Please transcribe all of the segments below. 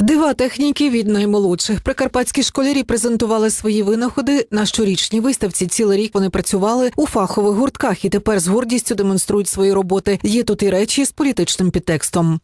Дива техніки від наймолодших. Прикарпатські школярі презентували свої винаходи на щорічній виставці. Цілий рік вони працювали у фахових гуртках і тепер з гордістю демонструють свої роботи. Є тут і речі з політичним підтекстом.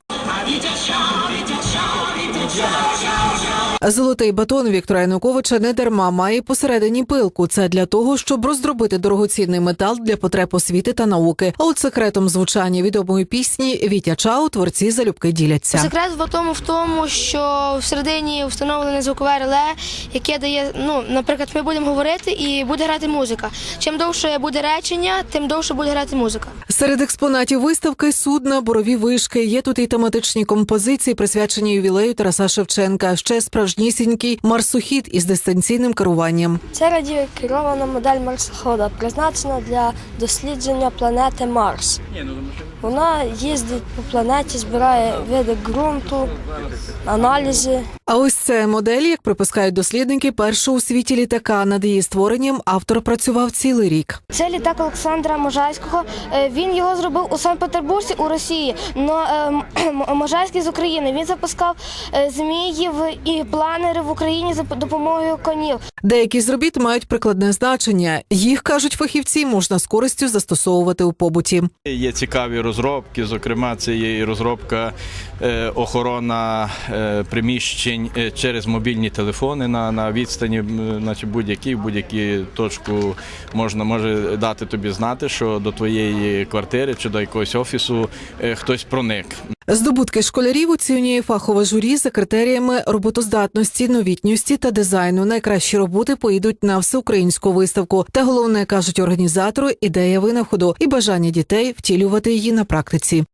Золотий батон Віктора Януковича не дарма має посередині пилку. Це для того, щоб роздробити дорогоцінний метал для потреб освіти та науки. А от секретом звучання відомої пісні Вітя Чау творці залюбки діляться. Секрет в тому в тому, що всередині встановлене звукове реле, яке дає, ну, наприклад, ми будемо говорити і буде грати музика. Чим довше буде речення, тим довше буде грати музика. Серед експонатів виставки судна, борові вишки. Є тут і тематичні композиції, присвячені ювілею Тараса Шевченка. Ще справжнісінький марсохід із дистанційним керуванням. Це радіокерована модель марсохода, призначена для дослідження планети Марс. Вона їздить по планеті, збирає види ґрунту, аналізи. А ось це модель, як припускають дослідники, першого у світі літака. Над її створенням автор працював цілий рік. Це літак Олександра Можайського. Е, Він його зробив у Санкт-Петербурзі у Росії. Но е, Можайський з України. Він запускав е, зміїв і планери в Україні за допомогою конів. Деякі з робіт мають прикладне значення. Їх кажуть фахівці, можна з користю застосовувати у побуті. Є цікаві розробки, зокрема, це є і розробка е, охорона е, приміщень е, через мобільні телефони на, на відстані, наче будь-які, будь-які точку можна може дати тобі знати, що до твоєї квартири чи до якогось офісу хтось проник. Здобутки школярів оцінює фахове журі за критеріями роботоздатності, новітньості та дизайну. Найкращі роботи поїдуть на всеукраїнську виставку. Та головне кажуть організатори ідея винаходу і бажання дітей втілювати її на практиці.